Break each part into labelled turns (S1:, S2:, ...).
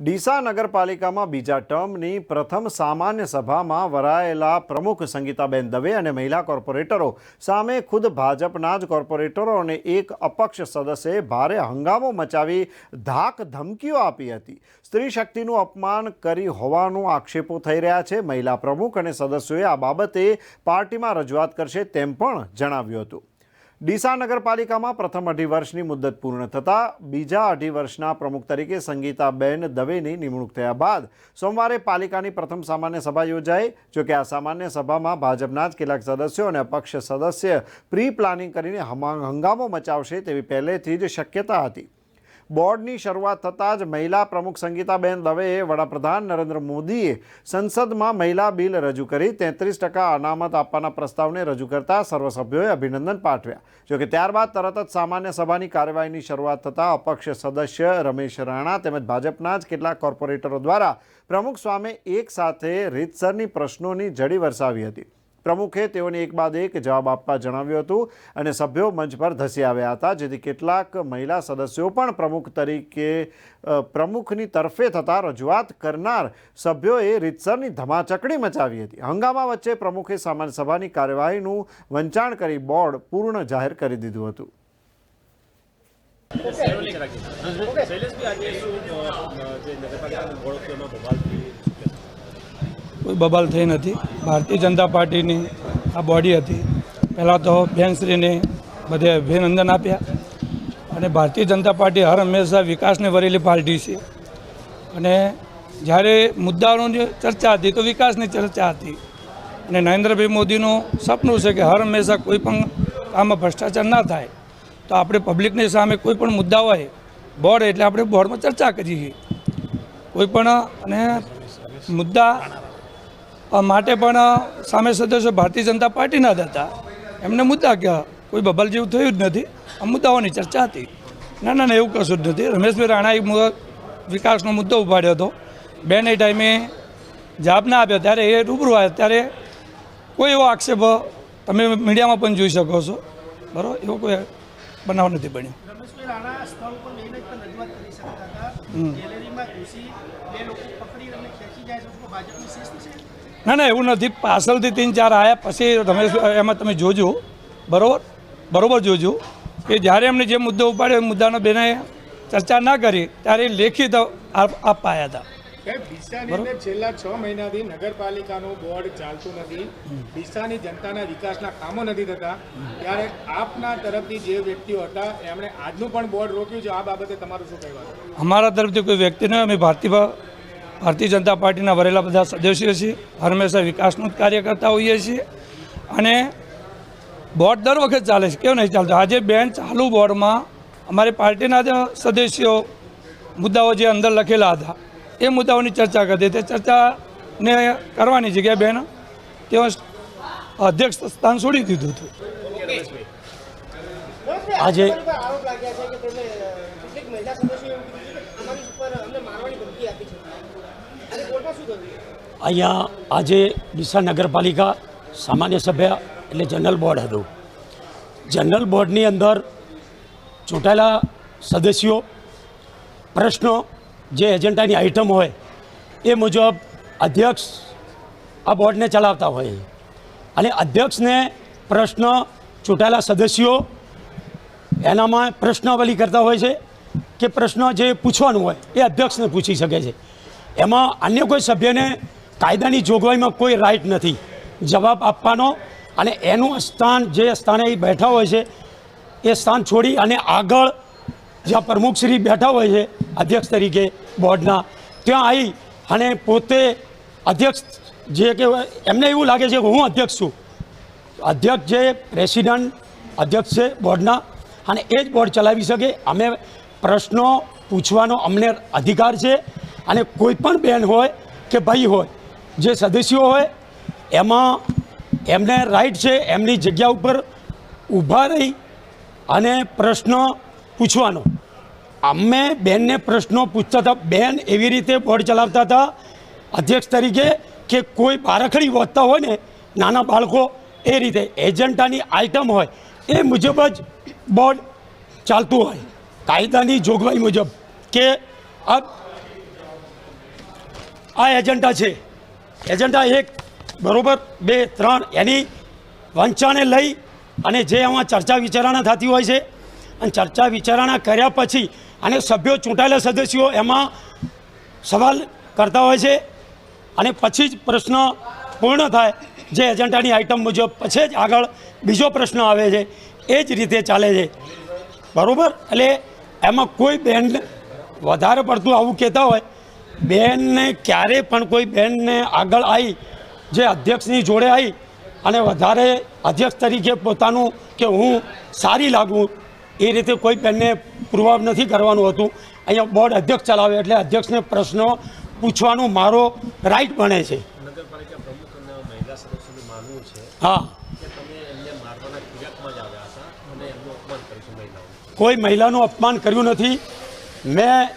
S1: ડીસા નગરપાલિકામાં બીજા ટર્મની પ્રથમ સામાન્ય સભામાં વરાયેલા પ્રમુખ સંગીતાબેન દવે અને મહિલા કોર્પોરેટરો સામે ખુદ ભાજપના જ કોર્પોરેટરો અને એક અપક્ષ સદસ્યે ભારે હંગામો મચાવી ધાક ધમકીઓ આપી હતી. સ્ત્રી શક્તિનું અપમાન કરી હોવાનું આક્ષેપો થઈ રહ્યા છે. મહિલા પ્રમુખ અને સદસ્યોએ આ બાબતે પાર્ટીમાં રજૂઆત કરશે તેમ પણ જણાવ્યું હતું. ડીસા નગરપાલિકામાં પ્રથમ અઢી વર્ષની મુદ્દત પૂર્ણ થતાં બીજા અઢી વર્ષના પ્રમુખ તરીકે સંગીતાબેન દવેની નિમણૂક થયા બાદ સોમવારે પાલિકાની પ્રથમ સામાન્ય સભા યોજાઈ જોકે આ સામાન્ય સભામાં ભાજપના જ કેટલાક સદસ્યો અને અપક્ષ સદસ્ય પ્રી પ્લાનિંગ કરીને હંગામો મચાવશે તેવી પહેલેથી જ શક્યતા હતી. બોર્ડની શરૂઆત થતાં જ મહિલા પ્રમુખ સંગીતાબેન દવેએ વડાપ્રધાન નરેન્દ્ર મોદીએ સંસદમાં મહિલા બિલ રજૂ કરી તેત્રીસ ટકા અનામત આપવાના પ્રસ્તાવને રજૂ કરતા સર્વ સભ્યોએ અભિનંદન પાઠવ્યા. જોકે ત્યારબાદ તરત જ સામાન્ય સભાની કાર્યવાહીની શરૂઆત થતાં અપક્ષ સદસ્ય રમેશ રાણા તેમજ ભાજપના જ કેટલાક કોર્પોરેટરો દ્વારા પ્રમુખ સ્વામે એક સાથે રીતસરની પ્રશ્નોની જડી વરસાવી હતી. પ્રમુખે તેઓને એક બાદ એક જવાબ આપવા જણાવ્યું હતું અને સભ્યો મંચ પર ધસી આવ્યા હતા, જેથી કેટલાક મહિલા સદસ્યો પણ પ્રમુખ તરીકે પ્રમુખની તરફે થતા રજૂઆત કરનાર સભ્યોએ રીતસરની ધમાચકડી મચાવી હતી. હંગામા વચ્ચે પ્રમુખે સામાન્ય સભાની કાર્યવાહીનું વંચાણ કરી બોર્ડ પૂર્ણ જાહેર કરી દીધું હતું.
S2: શૈલેષભાઈ, આજે બબાલથી
S3: કોઈ બબાલ થઈ નથી. ભારતીય જનતા પાર્ટીની આ બોડી હતી. પહેલાં તો બેનશ્રીને બધે અભિનંદન આપ્યા. અને ભારતીય જનતા પાર્ટી હર હંમેશા વિકાસને વરેલી પાર્ટી છે. અને જ્યારે મુદ્દાઓની ચર્ચા હતી તો વિકાસની ચર્ચા હતી. અને નરેન્દ્રભાઈ મોદીનું સપનું છે કે હર હંમેશા કોઈ પણ કામમાં ભ્રષ્ટાચાર ના થાય. તો આપણે પબ્લિકની સામે કોઈ પણ મુદ્દા હોય, બોર્ડ એટલે આપણે બોર્ડમાં ચર્ચા કરીએ. કોઈ પણ અને મુદ્દા માટે પણ સામે સદસ્યો ભારતીય જનતા પાર્ટીના જ હતા. એમને મુદ્દા કે કોઈ બબલ જેવું થયું જ નથી. આ મુદ્દાઓની ચર્ચા હતી. ના ના એવું કશું જ નથી. રમેશભાઈ રાણાએ વિકાસનો મુદ્દો ઉપાડ્યો હતો. બેન એ ટાઈમે જવાબ ના આપ્યો. ત્યારે એ રૂબરૂ આવ્યા. ત્યારે કોઈ એવો આક્ષેપ તમે મીડિયામાં પણ જોઈ શકો છો. બરાબર? એવો કોઈ બનાવ નથી બન્યો.
S4: રમેશભાઈ
S3: ના ના એવું નથી. પાછળથી તીન ચાર આવ્યા પછી રમેશ એમાં તમે જોજો. બરાબર? બરાબર જોજો. કે જ્યારે એમને જે મુદ્દો ઉપાડ્યો એ મુદ્દાનો બેને ચર્ચા ના કરી ત્યારે એ લેખિત આપવા હતા.
S5: છેલ્લા છ મહિનાથી નગરપાલિકાનું બોર્ડ ચાલતું નથી. ડીસાની જનતાના વિકાસના કામો નથી થતા. ત્યારે આપના તરફથી જે વ્યક્તિઓ હતા એમણે આજનું પણ બોર્ડ રોક્યું છે. આ બાબતે તમારું શું કહેવાનું?
S3: અમારા તરફથી કોઈ વ્યક્તિને અમે ભારતીય ભારતીય જનતા પાર્ટીના વરેલા બધા સદસ્યો છીએ હંમેશા વિકાસનું જ કાર્ય કરતા હોઈએ છીએ. અને બોર્ડ દર વખત ચાલે છે કેવું નહીં ચાલતું? આજે બેન ચાલુ બોર્ડમાં અમારી પાર્ટીના જ સદસ્યો મુદ્દાઓ જે અંદર લખેલા હતા એ મુદ્દાઓની ચર્ચા કરતી તે ચર્ચાને કરવાની જગ્યાએ બેન તેઓ અધ્યક્ષ સ્થાન છોડી દીધું હતું.
S4: આજે આરોપ લાગ્યા છે કે તેમને કેટલીક મહિલા સદસ્યો એવું કીધું છે કે અમારી ઉપર અમને મારવાની ધમકી આપી છે અને કોર્ટમાં શું થયું
S6: અહીંયા આજે ડીસા નગરપાલિકા સામાન્ય સભ્ય એટલે જનરલ બોર્ડ હતું. જનરલ બોર્ડની અંદર ચૂંટાયેલા સદસ્યો, પ્રશ્નો, જે એજન્ડાની આઇટમ હોય, એ મુજબ અધ્યક્ષ આ બોર્ડને ચલાવતા હોય. અને અધ્યક્ષને પ્રશ્ન ચૂંટાયેલા સદસ્યો એનામાં પ્રશ્નાવલી કરતા હોય છે કે પ્રશ્ન જે પૂછવાનું હોય એ અધ્યક્ષને પૂછી શકે છે. એમાં અન્ય કોઈ સભ્યને કાયદાની જોગવાઈમાં કોઈ રાઇટ નથી. જવાબ આપવાનો અને એનું સ્થાન, જે સ્થાને એ બેઠા હોય છે, એ સ્થાન છોડી અને આગળ જ્યાં પ્રમુખશ્રી બેઠા હોય છે, અધ્યક્ષ તરીકે બોર્ડના, ત્યાં આવી અને પોતે અધ્યક્ષ જે કે એમને એવું લાગે છે કે હું અધ્યક્ષ છું. અધ્યક્ષ જે પ્રેસિડન્ટ, અધ્યક્ષ છે બોર્ડના અને એ જ બોર્ડ ચલાવી શકે. અમે પ્રશ્નો પૂછવાનો અમને અધિકાર છે અને કોઈ પણ બેન હોય કે ભાઈ હોય જે સદસ્યો હોય, એમાં એમને રાઈટ છે, એમની જગ્યા ઉપર ઊભા રહી અને પ્રશ્ન પૂછવાનો. અમે બેનને પ્રશ્નો પૂછતા હતા. બેન એવી રીતે બોર્ડ ચલાવતા હતા, અધ્યક્ષ તરીકે, કે કોઈ બારખડી વધતા હોય ને, નાના બાળકો, એ રીતે એજન્ટાની આઇટમ હોય, એ મુજબ જ બોર્ડ ચાલતું હોય. કાયદાની જોગવાઈ મુજબ કે આ એજન્ડા છે. એજન્ડા એક, બરોબર, બે, ત્રણ, એની વંચાને લઈ અને જે આમાં ચર્ચા વિચારણા થતી હોય છે, અને ચર્ચા વિચારણા કર્યા પછી અને સભ્યો ચૂંટાયેલા સદસ્યો એમાં સવાલ કરતા હોય છે, અને પછી જ પ્રશ્ન પૂર્ણ થાય, જે એજન્ડાની આઇટમ મુજબ. પછી જ આગળ બીજો પ્રશ્ન આવે છે, એ જ રીતે ચાલે છે. બરાબર? એટલે એમાં કોઈ બેન્ડ વધારે પડતું આવું કહેતા હોય બેનને ક્યારે પણ કોઈ બેનને આગળ આવી જે અધ્યક્ષની જોડે આવી અને વધારે અધ્યક્ષ તરીકે પોતાનું કે હું સારી લાગું એ રીતે કોઈ બેનને પૂર્વાભ નથી કરવાનું હતું. અહીંયા બોર્ડ અધ્યક્ષ ચલાવે એટલે અધ્યક્ષને પ્રશ્નો પૂછવાનું મારો રાઈટ બને છે. હા. કોઈ મહિલાનું અપમાન કર્યું નથી. મેં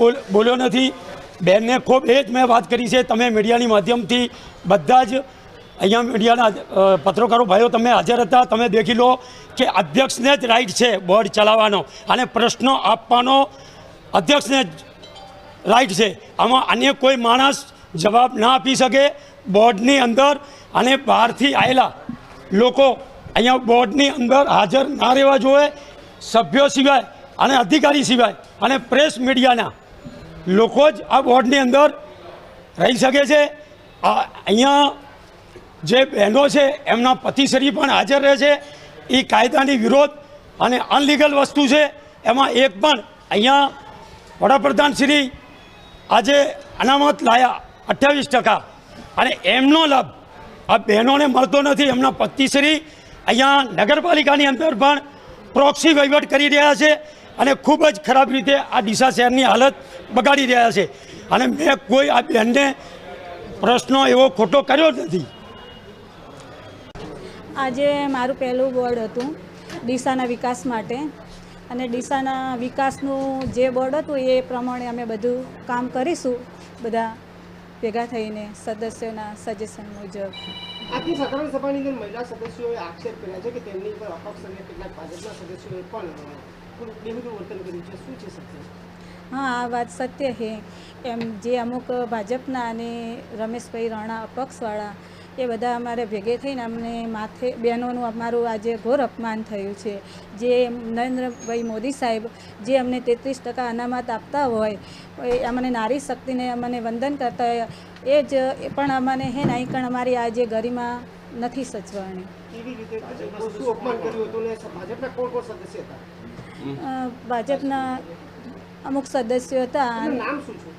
S6: બોલ, બોલ્યો નથી. બેનને ખૂબ એ જ મેં વાત કરી છે. તમે મીડિયાની માધ્યમથી બધા જ અહીંયા મીડિયાના પત્રકારો, ભાઈઓ તમે હાજર હતા. તમે દેખી લો કે અધ્યક્ષને જ રાઈટ છે બોર્ડ ચલાવવાનો અને પ્રશ્નો આપવાનો અધ્યક્ષને જ રાઈટ છે. આમાં અન્ય કોઈ માણસ જવાબ ના આપી શકે બોર્ડની અંદર અને બહારથી આવેલા લોકો અહીંયા બોર્ડની અંદર હાજર ના રહેવા જોઈએ. સભ્યો સિવાય અને અધિકારી સિવાય અને પ્રેસ મીડિયાના લોકો જ આ બોર્ડની અંદર રહી શકે છે. અહીંયા જે બહેનો છે, એમના પતિશ્રી પણ હાજર રહે છે. એ કાયદાની વિરોધ અને અનલીગલ વસ્તુ છે. એમાં એક પણ અહીંયા વડાપ્રધાન શ્રી આજે અનામત લાયા અઠ્યાવીસ ટકા. અને એમનો લાભ આ બહેનોને મળતો નથી. એમના પતિશ્રી અહીંયા નગરપાલિકાની અંદર પણ પ્રોક્સી વહીવટ કરી રહ્યા છે. અને ખૂબ જ ખરાબ રીતે આ ડીસા શહેરની હાલત બગાડી રહ્યા છે. અને મેં કોઈ આ બહેનને પ્રશ્નો એવો ખોટો કર્યો નથી.
S7: આજે મારું પહેલું બોર્ડ હતું ડીસાના વિકાસ માટે. અને ડીસાના વિકાસનું જે બોર્ડ હતું એ પ્રમાણે અમે બધું કામ કરીશું. બધા ભેગા થઈને સદસ્યોના સજેશન મુજબ.
S4: આખી સત્તાવાર સભાની અંદર મહિલા સદસ્યોએ આક્ષેપ કર્યા છે કે તેમની પર અપક્ષ અને કેટલાક ભાજપના સદસ્યોએ પણ
S7: હા આ વાત સત્ય છે. એમ જે અમુક ભાજપના અને રમેશભાઈ રાણા અપક્ષવાળા એ બધા અમારે ભેગે થઈને અમને માથે બહેનોનું અમારું આજે ઘોર અપમાન થયું છે. જે નરેન્દ્રભાઈ મોદી સાહેબ જે અમને તેત્રીસ ટકા અનામત આપતા હોય એ અમને નારી શક્તિને અમને વંદન કરતા હોય એ જ એ પણ અમને હે નહીં કારણ અમારી આજે ગરિમા નથી સચવાણી.
S4: ભાજપના
S7: અમુક સદસ્યો હતા
S4: નામ નહીં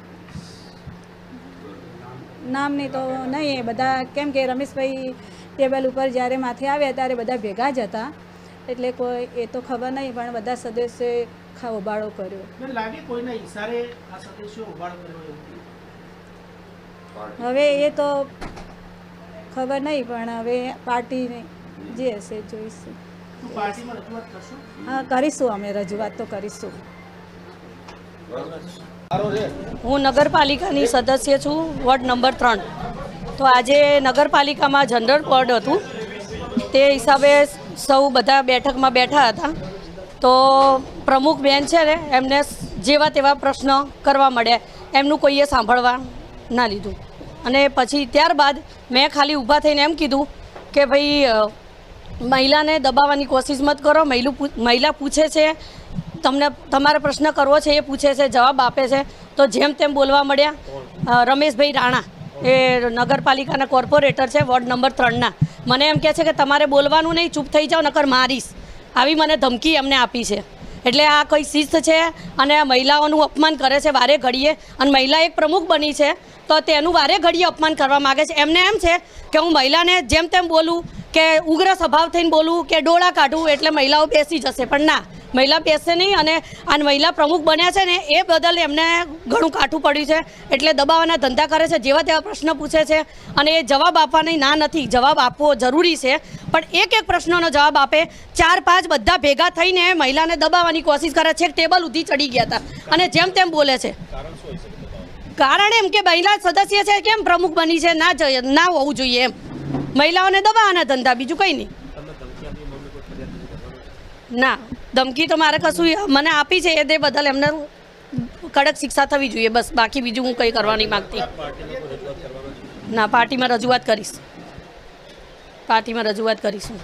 S7: નામની તો નહીં એ બધા કેમ કે રમેશભાઈ ટેબલ ઉપર જ્યારે માથે આવ્યા ત્યારે બધા ભેગા જ હતા. એટલે કોઈ એ તો ખબર નહીં પણ બધા સદસ્યોએ ખા ઉબાળો કર્યો.
S4: લાગે કોઈના ઈશારે આ સદસ્યો ઉભાડ કર્યો
S7: હવે એ તો ખબર નહીં પણ હવે પાર્ટીને જે હશે જોઈશું. હા કરીશું અમે રજૂઆત તો કરીશું.
S8: હું નગરપાલિકાની સદસ્ય છું વોર્ડ નંબર ત્રણ. તો આજે નગરપાલિકામાં જનરલ વોર્ડ હતું. તે હિસાબે સૌ બધા બેઠકમાં બેઠા હતા. તો પ્રમુખ બેન છે ને એમને જેવા તેવા પ્રશ્ન કરવા મળ્યા. એમનું કોઈએ સાંભળવા ના લીધું. અને પછી ત્યારબાદ મેં ખાલી ઊભા થઈને એમ કીધું કે ભાઈ મહિલાને દબાવવાની કોશિશ મત કરો. મહિલું મહિલા પૂછે છે, તમને, તમારે પ્રશ્ન કરવો છે? એ પૂછે છે, જવાબ આપે છે. તો જેમ તેમ બોલવા મળ્યા. રમેશભાઈ રાણા એ નગરપાલિકાના કોર્પોરેટર છે, વોર્ડ નંબર ત્રણના. મને એમ કહે છે કે, તમારે બોલવાનું નહીં, ચૂપ થઈ જાઓ, નકર મારીશ. આવી મને ધમકી એમને આપી છે. એટલે આ કોઈ શિસ્ત છે? અને મહિલાઓનું અપમાન કરે છે વારે ઘડીએ? અને મહિલા એક પ્રમુખ બની છે, તો તેનું વારે ઘડીએ અપમાન કરવા માગે છે. એમને એમ છે કે હું મહિલાને જેમ તેમ બોલું, કે ઉગ્ર સ્વભાવ થઈને બોલું, કે ડોળા કાઢું, એટલે મહિલાઓ બેસી જશે. પણ ના મહિલા નહીં અને આ મહિલા પ્રમુખ બન્યા છે ને એ બદલ એમને ઘણું કાઠું પડ્યું છે. એટલે દબાવવાના ધંધા કરે છે, જેવા તેવા પ્રશ્ન પૂછે છે અને એ જવાબ આપવાની ના નથી. જવાબ આપવો જરૂરી છે. પણ એક એક પ્રશ્નનો જવાબ આપે. ચાર પાંચ બધા ભેગા થઈને મહિલાને દબાવવાની કોશિશ કરે છે. ટેબલ ઉધી ચડી ગયા હતા. અને જેમ તેમ બોલે છે. કારણ એમ કે મહિલા સદસ્ય છે, કેમ પ્રમુખ બની છે? ના ના હોવું જોઈએ એમ. મહિલાઓને દબાવવાના ધંધા, બીજું કંઈ નહીં. ના, ધમકી તો મારે કશું મને આપી છે એ તે બદલ એમને કડક શિક્ષા થવી જોઈએ, બસ. બાકી બીજું હું કંઈ કરવા માંગતી. માગતી ના, પાર્ટીમાં રજૂઆત કરીશ. પાર્ટીમાં રજૂઆત કરીશું